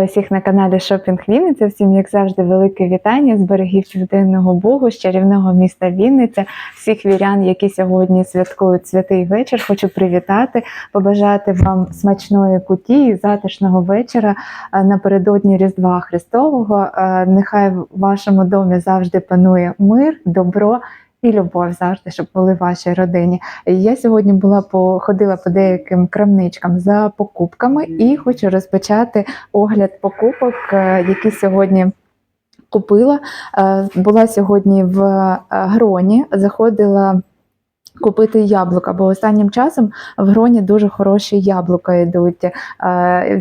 Вітаю всіх на каналі Шопінг Вінниця. Всім, як завжди, велике вітання з берегів Південного Бугу, з чарівного міста Вінниця. Всіх вірян, які сьогодні святкують святий вечір. Хочу привітати, побажати вам смачної куті затишного вечора е, напередодні Різдва Христового. Е, Нехай в вашому домі завжди панує мир, добро. І любов завжди, щоб були в вашій родині. Я сьогодні була по ходила по деяким крамничкам за покупками і хочу розпочати огляд покупок, е, які сьогодні купила. Е, Була сьогодні в е, Гроні, заходила. Купити яблука, бо останнім часом в гроні дуже хороші яблука йдуть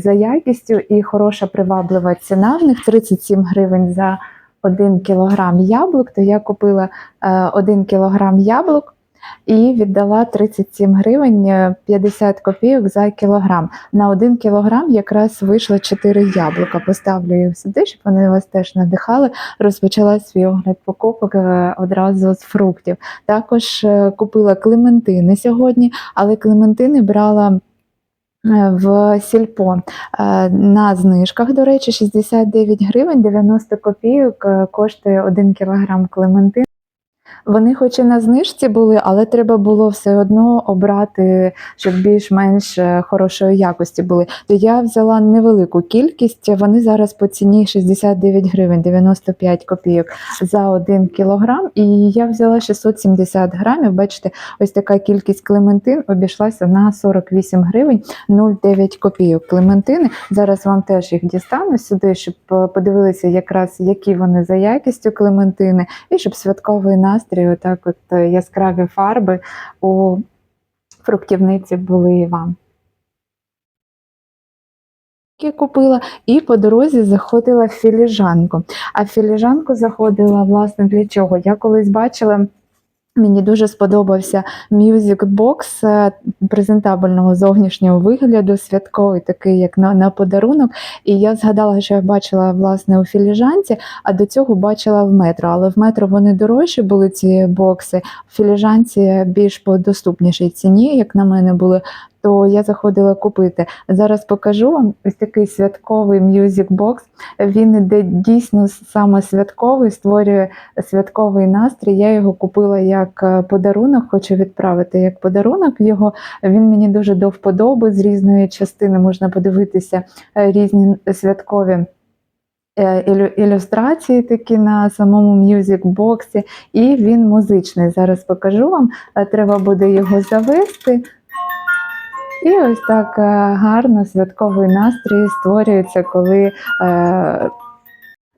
за якістю і хороша приваблива ціна. В них 37 гривень за 1 кілограм яблук. То я купила е, 1 кілограм яблук і віддала 37 гривень е, 50 копійок за кілограм. На 1 кілограм якраз вийшло 4 яблука. Поставлю їх сюди, щоб вони вас теж надихали. Розпочала свій огляд покупок е, одразу з фруктів. Також е, купила клементини сьогодні, але клементини брала. В сільпо Е, на знижках, до речі, 69 гривень 90 копійок е, коштує 1 кілограм клементин. Вони хоч і на знижці були, але треба було все одно обрати, щоб більш-менш е, хорошої якості були. То я взяла невелику кількість. Вони зараз по ціні 69 гривень 95 копійок за 1 кілограм. І я взяла 670 грамів. Бачите, ось така кількість клементин обійшлася на 48 гривень 0,9 копійок. Клементини. Зараз вам теж їх дістану сюди, щоб е, подивилися якраз, які вони за якістю клементини, і щоб святковий настрій, отак, от е, яскраві фарби у фруктівниці були і вам. Я купила і по дорозі заходила в філіжанку. А філіжанку заходила власне для чого? Я колись бачила. Мені дуже сподобався Music Box е, презентабельного зовнішнього вигляду, святковий, такий, як на, на подарунок. І я згадала, що я бачила власне у філіжанці, а до цього бачила в метро. Але в метро вони дорожчі були ці бокси, в філіжанці більш по доступнішій ціні, як на мене були. То я заходила купити. Зараз покажу вам ось такий святковий Box. Він іде дійсно саме святковий, створює святковий настрій. Я його купила як е, подарунок, хочу відправити як подарунок його. Він мені дуже до вподоби. З різної частини можна подивитися е, різні святкові. е, ілю- Ілюстрації такі на самому Music боксі, і він музичний. Зараз покажу вам. Треба буде його завести. І ось так е, гарно святковий настрій створюється, коли е,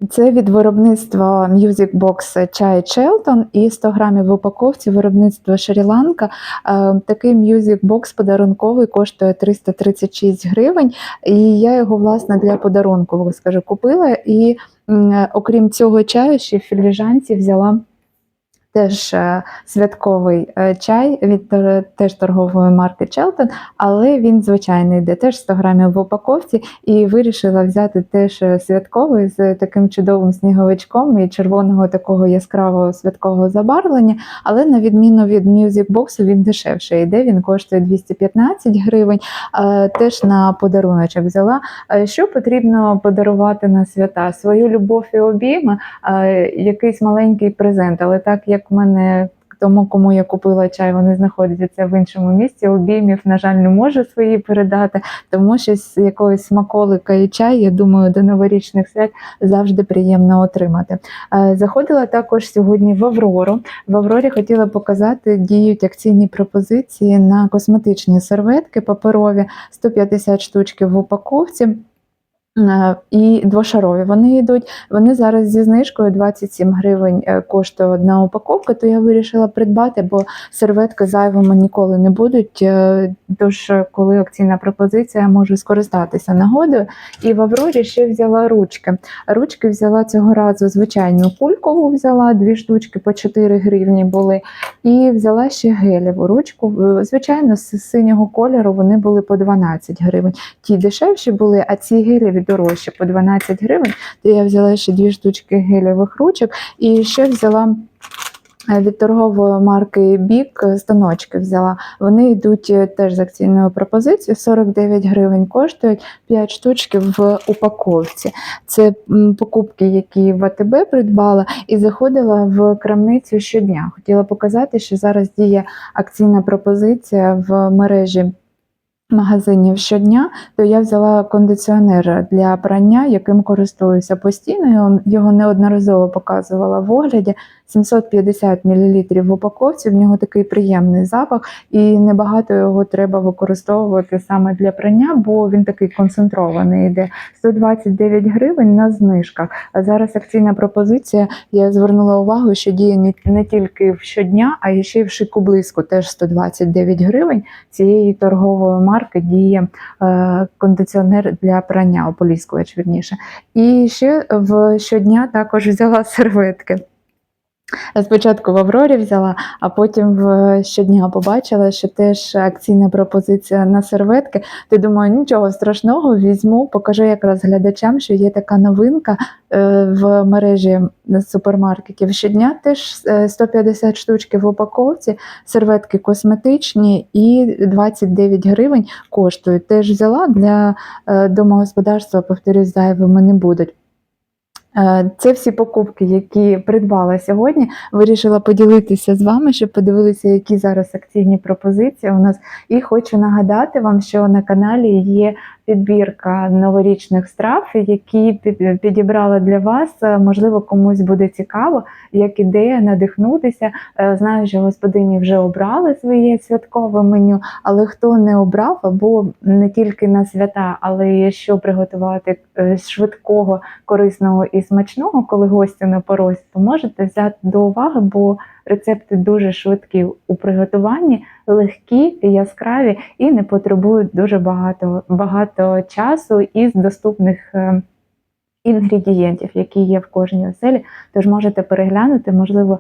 це від виробництва Music Box чай Челтон і 100 грамів в упаковці виробництва Шрі-Ланка. Е, Такий Music Box подарунковий коштує 336 гривень. І я його власне для подарунку скажу, купила. І окрім цього чаю, ще в філіжанці взяла. Теж е, святковий е, чай від теж торгової марки Челтон, але він звичайний йде теж 100 грамів в упаковці, і вирішила взяти теж е, святковий з таким чудовим сніговичком і червоного такого яскравого святкового забарвлення. Але на відміну від Music Box, він дешевше йде. Він коштує 215 гривень. Теж на подаруночок взяла. Що потрібно подарувати на свята? Свою любов і обійми, якийсь маленький презент, але так як в мене. Тому, кому я купила чай, вони знаходяться в іншому місці. Обіймів, на жаль, не можу свої передати, тому щось якогось смаколика і чай, я думаю, до новорічних свят завжди приємно отримати. Е, Заходила також сьогодні в Аврору. В Аврорі хотіла показати, діють акційні пропозиції на косметичні серветки паперові 150 штучки в упаковці. Е, І двошарові вони йдуть. Вони зараз зі знижкою 27 гривень е, коштує одна упаковка, то я вирішила придбати, бо серветки зайвими ніколи не будуть. е, Тож, коли акційна пропозиція, можу скористатися нагодою. І в Аврорі ще взяла ручки. Ручки взяла цього разу звичайну кулькову, взяла дві штучки по 4 гривні були. І взяла ще гелеву ручку. Звичайно, з синього кольору вони були по 12 гривень. Ті дешевші були, а ці гелеві дорожчі по 12 гривень. То я взяла ще дві штучки гелевих ручок і ще взяла Е, Від торгової марки Бік станочки взяла. Вони йдуть е, теж з акційною пропозицією. 49 гривень коштують 5 штучків в упаковці. Це покупки, які в АТБ придбала, і заходила в крамницю щодня. Хотіла показати, що зараз діє акційна пропозиція в мережі. Магазинів щодня, то я взяла кондиціонер для прання, яким користуюся постійно. Його, неодноразово показувала в огляді. 750 мл в упаковці. В нього такий приємний запах, і небагато його треба використовувати саме для прання, бо він такий концентрований. Йде 129 гривень на знижках. А зараз акційна пропозиція. Я звернула увагу, що діє не, тільки в щодня, а ще й в шику близько. Теж 129 гривень. Цієї торгової марки діє е, кондиціонер для прання, ополіскувач вірніше. І ще в щодня також взяла серветки. Спочатку в Аврорі взяла, а потім в щодня побачила, що теж акційна пропозиція на серветки. Ти думаю, нічого страшного, візьму, покажу якраз глядачам, що є така новинка е, в мережі супермаркетів. Щодня теж е, 150 штучки в упаковці, серветки косметичні і 29 гривень коштують. Теж взяла для е, домогосподарства, повторюсь, зайвими не будуть. Е, Це всі покупки, які придбала сьогодні. Вирішила поділитися з вами, щоб подивилися, які зараз акційні пропозиції у нас. І хочу нагадати вам, що на каналі є підбірка новорічних страв, які під- підібрала для вас. Е, Можливо, комусь буде цікаво, як ідея надихнутися. Е, Знаю, що господині вже обрали своє святкове меню, але хто не обрав, або не тільки на свята, але що приготувати е, швидкого корисного і смачного, коли гості на порозі, то можете взяти до уваги, бо рецепти дуже швидкі у приготуванні, легкі, яскраві і не потребують дуже багато, багато часу із доступних. е, Інгредієнтів, які є в кожній оселі, тож можете переглянути, можливо,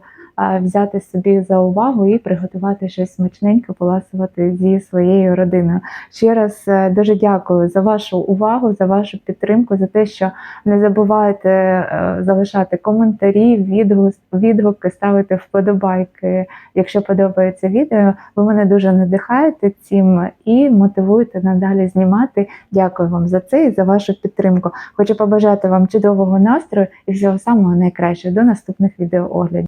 взяти собі за увагу і приготувати щось смачненьке, поласувати зі своєю родиною. Ще раз е, дуже дякую за вашу увагу, за вашу підтримку, за те, що не забувайте е, залишати коментарі, відгук, відгуки, ставити вподобайки, якщо подобається відео. Ви мене дуже надихаєте цим і мотивуєте надалі знімати. Дякую вам за це і за вашу підтримку. Хочу побажати вам чудового настрою і всього самого найкращого. До наступних відеооглядів.